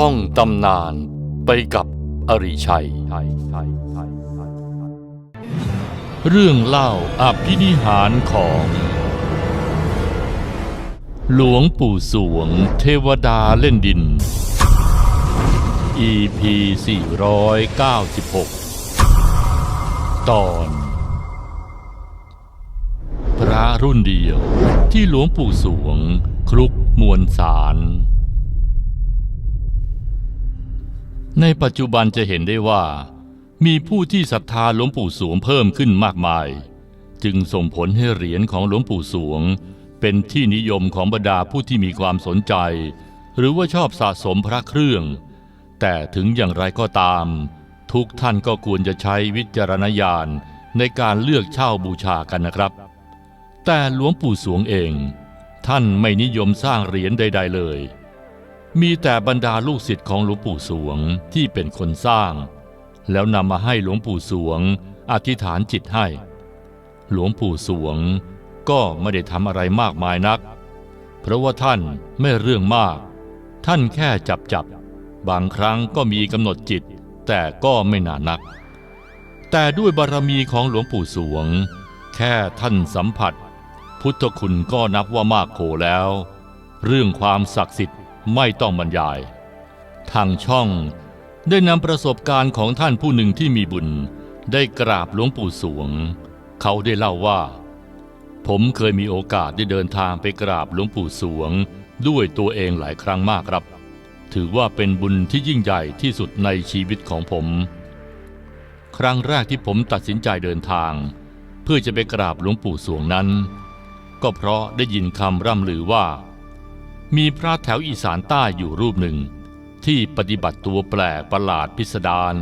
ท่องตำนานไปกับอริชัย เรื่องเล่าอภินิหารของ หลวงปู่สวงเทวดาเล่นดิน EP 496 ตอน พระรุ่นเดียวที่หลวงปู่สวงครุกมวลสาร ในปัจจุบันจะเห็นได้ว่า มีผู้ที่ศรัทธาหลวงปู่สวงเพิ่มขึ้นมากมาย จึงส่งผลให้เหรียญของหลวงปู่สวง เป็นที่นิยมของบรรดาผู้ที่มีความสนใจ หรือว่าชอบสะสมพระเครื่อง แต่ถึงอย่างไรก็ตาม ทุกท่านก็ควรจะใช้วิจารณญาณในการเลือกเช่าบูชากันนะครับ แต่หลวงปู่สวงเอง ท่านไม่นิยมสร้างเหรียญใด ๆ เลย มีแต่บรรดาลูกศิษย์ของหลวงปู่สวงที่เป็นคนสร้าง แล้วนำมาให้หลวงปู่สวง อธิษฐานจิตให้ หลวงปู่สวงก็ไม่ได้ทำอะไรมากมายนัก เพราะว่าท่านไม่เรื่องมาก ท่านแค่จับจับบางครั้งก็มีกำหนดจิต แต่ก็ไม่นานนัก แต่ด้วยบารมีของหลวงปู่สวง แค่ท่านสัมผัส พุทธคุณก็นับว่ามากโขแล้ว เรื่องความศักดิ์สิทธิ์ ไม่ต้องบรรยาย ทางช่องได้นำประสบการณ์ของท่านผู้หนึ่งที่มีบุญ ได้กราบหลวงปู่สวง เขาได้เล่าว่า ผมเคยมีโอกาสได้เดินทางไปกราบหลวงปู่สวง ด้วยตัวเองหลายครั้งมากครับ ถือว่าเป็นบุญที่ยิ่งใหญ่ที่สุดในชีวิตของผม ครั้งแรกที่ผมตัดสินใจเดินทาง เพื่อจะไปกราบหลวงปู่สวงนั้น ก็เพราะได้ยินคำร่ำลือว่า มีพระแถวอีสานใต้อยู่รูปหนึ่ง ที่ปฏิบัติตัวแปลกประหลาดพิสดาร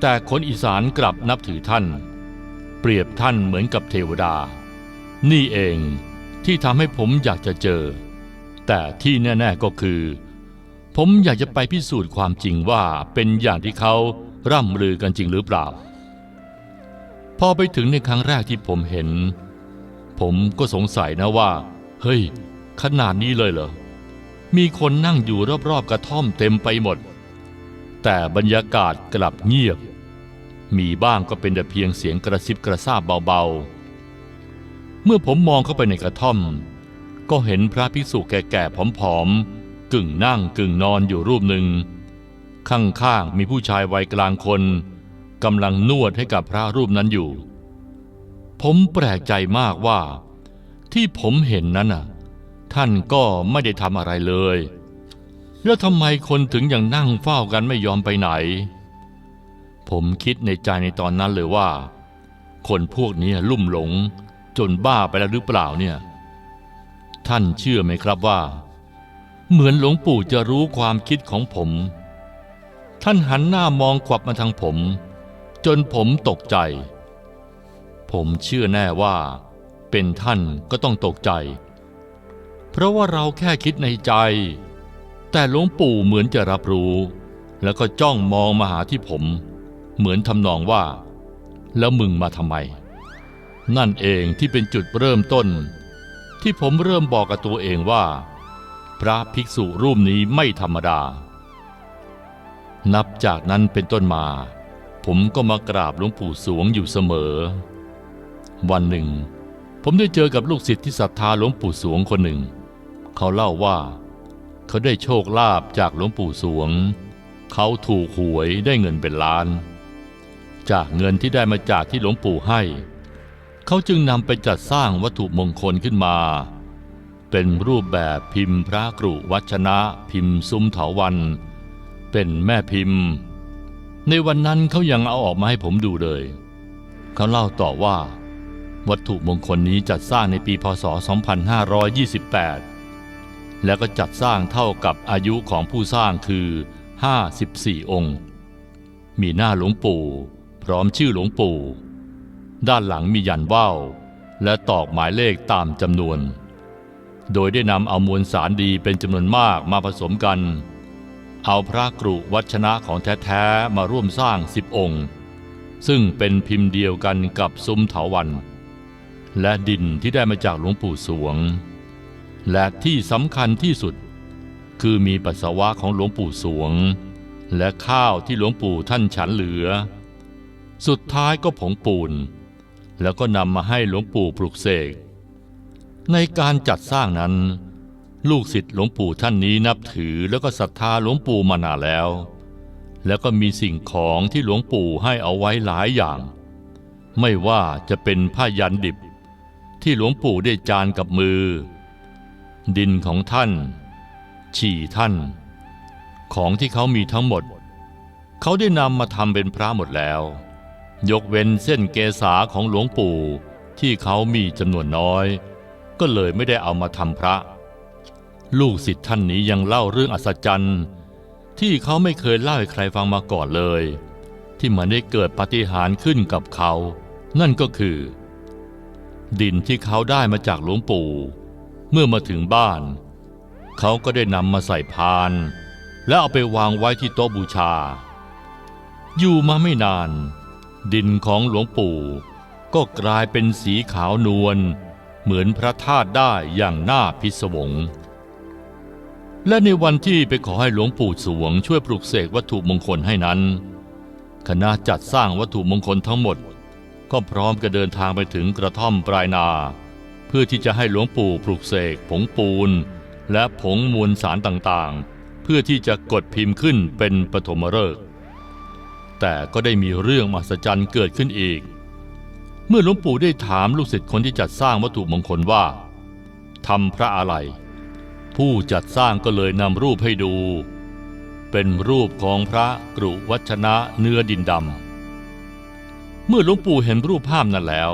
แต่คนอีสานกลับนับถือท่าน เปรียบท่านเหมือนกับเทวดา นี่เองที่ทำให้ผมอยากจะเจอ แต่ที่แน่ ๆก็คือ ผมอยากจะไปพิสูจน์ความจริงว่าเป็นอย่างที่เขาร่ำลือกันจริงหรือเปล่า พอไปถึงในครั้งแรกที่ผมเห็น ผมก็สงสัยนะว่า เฮ้ย ขนาดนี้เลยเหรอ มีคนนั่งอยู่รอบๆกระท่อมเต็มไปหมด แต่บรรยากาศกลับเงียบ มีบ้างก็เป็นแต่เพียงเสียงกระซิบกระซาบเบาๆ เมื่อผมมองเข้าไปในกระท่อม ก็เห็นพระภิกษุแก่ๆผอมๆ กึ่งนั่งกึ่งนอนอยู่รูปหนึ่ง ข้างๆ มีผู้ชายวัยกลางคนกำลังนวดให้กับพระรูปนั้นอยู่ ผมแปลกใจมากว่าที่ผมเห็นนั้นน่ะ ท่านก็ไม่ได้ทำอะไรเลย แล้วทำไมคนถึงยังนั่งเฝ้ากันไม่ยอมไปไหน ผมคิดในใจในตอนนั้นเลยว่า คนพวกนี้ลุ่มหลง จนบ้าไปแล้วหรือเปล่าเนี่ย ท่านเชื่อไหมครับว่า เหมือนหลวงปู่จะรู้ความคิดของผม ท่านหันหน้ามองขวับมาทางผม จนผมตกใจ ผมเชื่อแน่ว่า เป็นท่านก็ต้องตกใจ ราะว่าเราแค่คิดในใจ แต่หลวงปู่เหมือนจะรับรู้ แล้วก็จ้องมองมาหาที่ผม เหมือนทำนองว่า แล้วมึงมาทำไม นั่นเองที่เป็นจุดเริ่มต้น ที่ผมเริ่มบอกกับตัวเองว่า พระภิกษุรูปนี้ไม่ธรรมดา นับจากนั้นเป็นต้นมา ผมก็มากราบหลวงปู่สวงอยู่เสมอ วันหนึ่งผมได้เจอกับลูกศิษย์ที่ศรัทธาหลวงปู่สวงคนหนึ่ง เขาเล่าว่า เขาได้โชคลาภจากหลวงปู่สวง เขาถูกหวยได้เงินเป็นล้าน จากเงินที่ได้มาจากที่หลวงปู่ให้ เขาจึงนำไปจัดสร้างวัตถุมงคลขึ้นมา เป็นรูปแบบพิมพ์พระกรุวัชนะ พิมพ์ซุ้มเถาวัน เป็นแม่พิมพ์ ในวันนั้นเขายังเอาออกมาให้ผมดูเลย เขาเล่าต่อว่าวัตถุมงคลนี้จัดสร้างในปีพศ 2528 แล้วก็จัดสร้างเท่ากับอายุของผู้สร้างคือ 54 องค์ มีหน้าหลวงปู่พร้อมชื่อหลวงปู่ ด้านหลังมียันว่าวและตอกหมายเลขตามจำนวน โดยได้นำเอามวลสารดีเป็นจำนวนมากมาผสมกัน เอาพระกรุวัชนะของแท้ๆมาร่วมสร้างสิบองค์ ซึ่งเป็นพิมพ์เดียวกันกับซุ้มเถาวัน และดินที่ได้มาจากหลวงปู่สวง และที่สำคัญที่สุด คือมีปัสสาวะของหลวงปู่สวง และข้าวที่หลวงปู่ท่านฉันเหลือ สุดท้ายก็ผงปูน แล้วก็นำมาให้หลวงปู่ปลุกเสก ในการจัดสร้างนั้น ลูกศิษย์หลวงปู่ท่านนี้นับถือแล้วก็ศรัทธาหลวงปู่มานานแล้ว แล้วก็มีสิ่งของที่หลวงปู่ให้เอาไว้หลายอย่าง ไม่ว่าจะเป็นผ้ายันดิบ ที่หลวงปู่ได้จานกับมือ ดินของท่าน ฉี่ท่าน ของที่เขามีทั้งหมด เขาได้นำมาทำเป็นพระหมดแล้ว ยกเว้นเส้นเกษาของหลวงปู่ที่เขามีจำนวนน้อย ก็เลยไม่ได้เอามาทำพระ ลูกศิษย์ท่านนี้ยังเล่าเรื่องอัศจรรย์ที่เขาไม่เคยเล่าให้ใครฟังมาก่อนเลย ที่มันได้เกิดปาฏิหาริย์ขึ้นกับเขา นั่นก็คือ ดินที่เขาได้มาจากหลวงปู่ เมื่อมาถึงบ้าน เขาก็ได้นำมาใส่พาน แล้วเอาไปวางไว้ที่โต๊ะบูชา อยู่มาไม่นาน ดินของหลวงปู่ ก็กลายเป็นสีขาวนวลเหมือนพระธาตุได้อย่างน่าพิศวง และในวันที่ไปขอให้หลวงปู่สวงช่วยปลุกเสกวัตถุมงคลให้นั้น คณะจัดสร้างวัตถุมงคลทั้งหมด ก็พร้อมจะเดินทางไปถึงกระท่อมปลายนา เพื่อที่จะให้หลวงปู่ปลุกเสกผงปูน และผงมวลสารต่างๆ เพื่อที่จะกดพิมพ์ขึ้นเป็นปฐมฤกษ์แต่ก็ได้มีเรื่องมหัศจรรย์เกิดขึ้นอีก เมื่อหลวงปู่ได้ถามลูกศิษย์คนที่จัดสร้างวัตถุมงคลว่าทำพระอะไร ผู้จัดสร้างก็เลยนำรูปให้ดู เป็นรูปของพระกรุวัชนะเนื้อดินดำเมื่อหลวงปู่เห็นรูปภาพนั้นแล้ว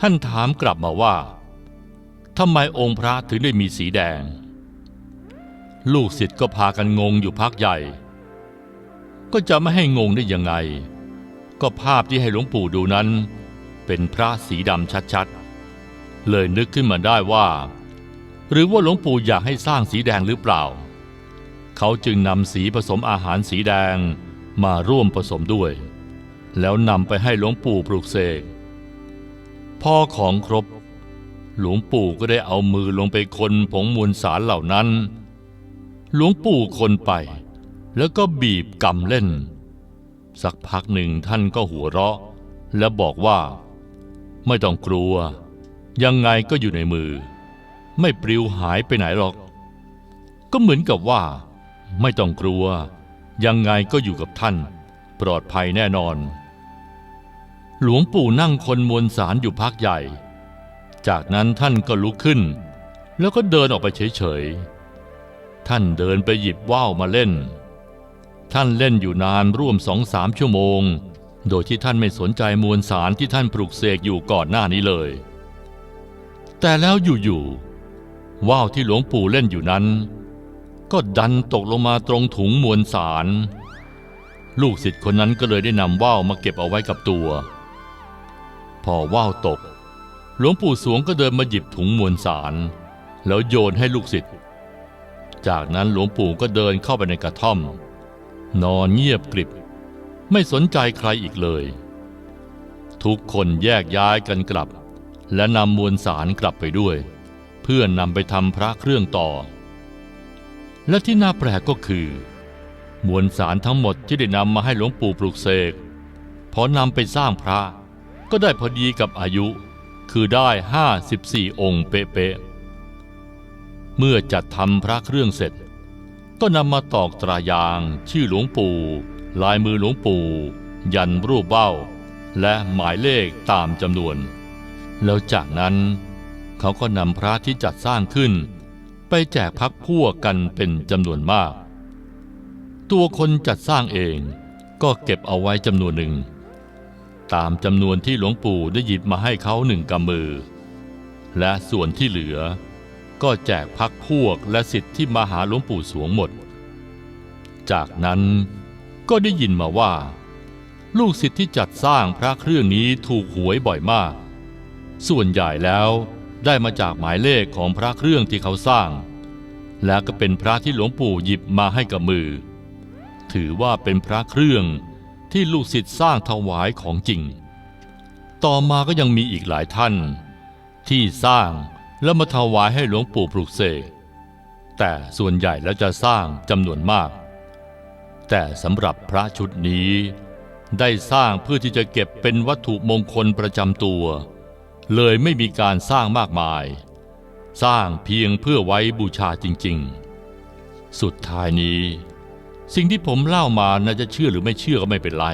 ท่านถามกลับมาว่าทำไมองค์พระถึงได้มีสีแดง ลูกศิษย์ก็พากันงงอยู่พักใหญ่ ก็จะไม่ให้งงได้ยังไง ก็ภาพที่ให้หลวงปู่ดูนั้น เป็นพระสีดำชัดๆ เลยนึกขึ้นมาได้ว่า หรือว่าหลวงปู่อยากให้สร้างสีแดงหรือเปล่า เขาจึงนำสีผสมอาหารสีแดงมาร่วมผสมด้วย แล้วนำไปให้หลวงปู่ปลูกเสก พอของครบ หลวงปู่ก็ได้เอามือลงไปคนผงมวลสารเหล่านั้น หลวงปู่คนไป แล้วก็บีบกำเล่น สักพักหนึ่งท่านก็หัวเราะ และบอกว่า ไม่ต้องกลัว ยังไงก็อยู่ในมือ ไม่ปลิวหายไปไหนหรอก ก็เหมือนกับว่า ไม่ต้องกลัว ยังไงก็อยู่กับท่าน ปลอดภัยแน่นอน หลวงปู่นั่งคนมวลสารอยู่พักใหญ่ จากนั้นท่านก็ลุกขึ้น แล้วก็เดินออกไปเฉยๆ ท่านเดินไปหยิบว่าวมาเล่น ท่านเล่นอยู่นานร่วมสองสามชั่วโมง โดยที่ท่านไม่สนใจมวลสารที่ท่านปลุกเสกอยู่ก่อนหน้านี้เลย แต่แล้วอยู่ๆ ว่าวที่หลวงปู่เล่นอยู่นั้น ก็ดันตกลงมาตรงถุงมวลสาร ลูกศิษย์คนนั้นก็เลยได้นำว่าวมาเก็บเอาไว้กับตัว พอว่าวตก หลวงปู่สวงก็เดินมาหยิบถุงมวลสาร แล้วโยนให้ลูกศิษย์ จากนั้นหลวงปู่ก็เดินเข้าไปในกระท่อม นอนเงียบกริบ ไม่สนใจใครอีกเลย ทุกคนแยกย้ายกันกลับ และนำมวลสารกลับไปด้วย เพื่อนำไปทำพระเครื่องต่อ และที่น่าแปลกก็คือ มวลสารทั้งหมดที่ได้นำมาให้หลวงปู่ปลุกเสกพอนำไปสร้างพระ ก็ได้พอดีกับอายุ คือได้ 54 องค์เป๊ะๆเมื่อจัดทำพระเครื่องเสร็จ ก็นำมาตอกตรายาง ชื่อหลวงปู่ ลายมือหลวงปู่ ยันรูปเบ้า และหมายเลขตามจำนวน แล้วจากนั้นเขาก็นำพระที่จัดสร้างขึ้น ไปแจกพักพวกกันเป็นจำนวนมาก ตัวคนจัดสร้างเองก็เก็บเอาไว้จำนวนหนึ่ง ตามจำนวนที่หลวงปู่ได้หยิบมาให้เขาหนึ่งกำมือ และส่วนที่เหลือ ก็แจกพักพวกและสิทธิ์ที่มาหาหลวงปู่สวงหมด จากนั้นก็ได้ยินมาว่า ลูกศิษย์ที่จัดสร้างพระเครื่องนี้ถูกหวยบ่อยมาก ส่วนใหญ่แล้วได้มาจากหมายเลขของพระเครื่องที่เขาสร้าง และก็เป็นพระที่หลวงปู่หยิบมาให้กับมือ ถือว่าเป็นพระเครื่อง ที่ลูกศิษย์สร้างถวายของจริง ต่อมาก็ยังมีอีกหลายท่าน ที่สร้างแล้วมาถวายให้หลวงปู่ปลุกเสกแต่ส่วนใหญ่แล้วจะสร้างจำนวนมาก แต่สำหรับพระชุดนี้ ได้สร้างเพื่อที่จะเก็บเป็นวัตถุมงคลประจำตัว เลยไม่มีการสร้างมากมาย สร้างเพียงเพื่อไว้บูชาจริง ๆ สุดท้ายนี้ สิ่งที่ผมเล่ามาน่าจะเชื่อหรือไม่เชื่อก็ไม่เป็นไร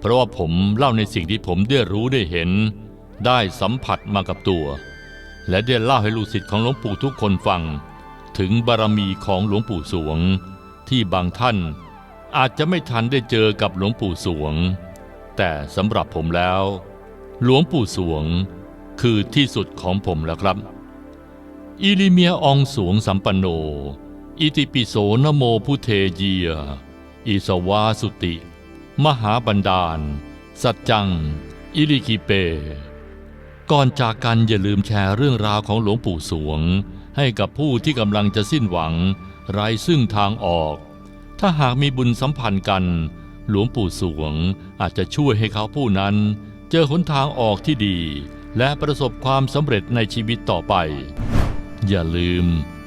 เพราะว่าผมเล่าในสิ่งที่ผมได้รู้ได้เห็น ได้สัมผัสมากับตัว และได้เล่าให้ลูกศิษย์ของหลวงปู่ทุกคนฟัง ถึงบารมีของหลวงปู่สวง ที่บางท่านอาจจะไม่ทันได้เจอกับหลวงปู่สวง แต่สำหรับผมแล้ว หลวงปู่สวงคือที่สุดของผมแล้วครับ อิลิเมียอองสวงสัมปันโน อิติปิโสนโมพุเทเยีย อิสวาสุติ มหาบันดาล สัจจัง อิลิกิเป ก่อนจากกันอย่าลืมแชร์เรื่องราวของหลวงปู่สวง ให้กับผู้ที่กำลังจะสิ้นหวัง ไร้ซึ่งทางออก ถ้าหากมีบุญสัมพันธ์กัน หลวงปู่สวงอาจจะช่วยให้เขาผู้นั้น เจอหนทางออกที่ดี และประสบความสำเร็จในชีวิตต่อไป อย่าลืม